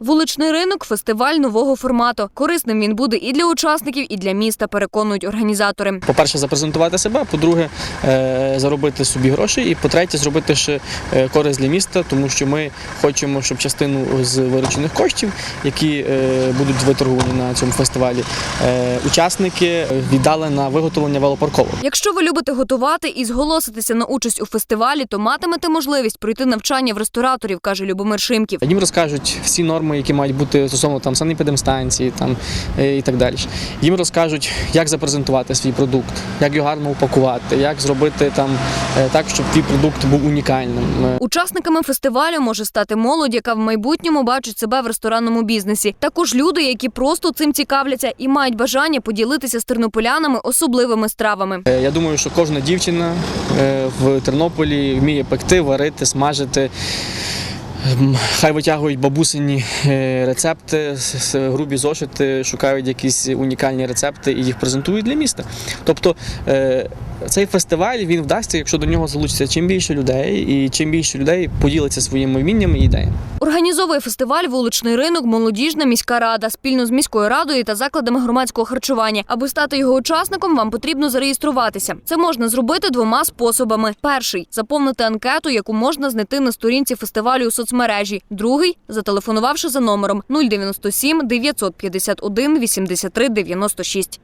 Вуличний ринок фестиваль нового формату. Корисним він буде і для учасників, і для міста. Переконують організатори. По-перше, запрезентувати себе, по-друге, е, заробити собі гроші, і по-третє, зробити ще е, користь для міста, тому що ми хочемо, щоб частину з виручених коштів, які е, будуть виторговані на цьому фестивалі, учасники віддали на виготовлення велопарковок. Якщо ви любите готувати і зголоситися на участь у фестивалі, то матимете можливість пройти навчання в рестораторів, каже Любомир Шимків. Їм розкажуть всі норми, які мають бути стосовно там санепідемстанції там е, і так далі. Їм розкажуть, як запрезентувати свій продукт, як його гарно упакувати, як зробити там е, так, щоб твій продукт був унікальним. Е, Учасниками фестивалю може стати молодь, яка в майбутньому бачить себе в ресторанному бізнесі. Також люди, які просто цим цікавляться і мають бажання поділитися з тернополянами особливими стравами. Я думаю, що кожна дівчина в Тернополі вміє пекти, варити, смажити. Ем, Хай витягують бабусині е, рецепти, грубі зошити, шукають якісь унікальні рецепти і їх презентують для міста. Тобто е, цей фестиваль він вдасться, якщо до нього залучиться чим більше людей, і чим більше людей поділиться своїми вміннями і ідеями. Організовує фестиваль вуличний ринок Молодіжна міська рада спільно з міською радою та закладами громадського харчування. Аби стати його учасником, вам потрібно зареєструватися. Це можна зробити двома способами: перший заповнити анкету, яку можна знайти на сторінці фестивалю у соцмережі. Другий зателефонувавши за номером 097 951 83 96.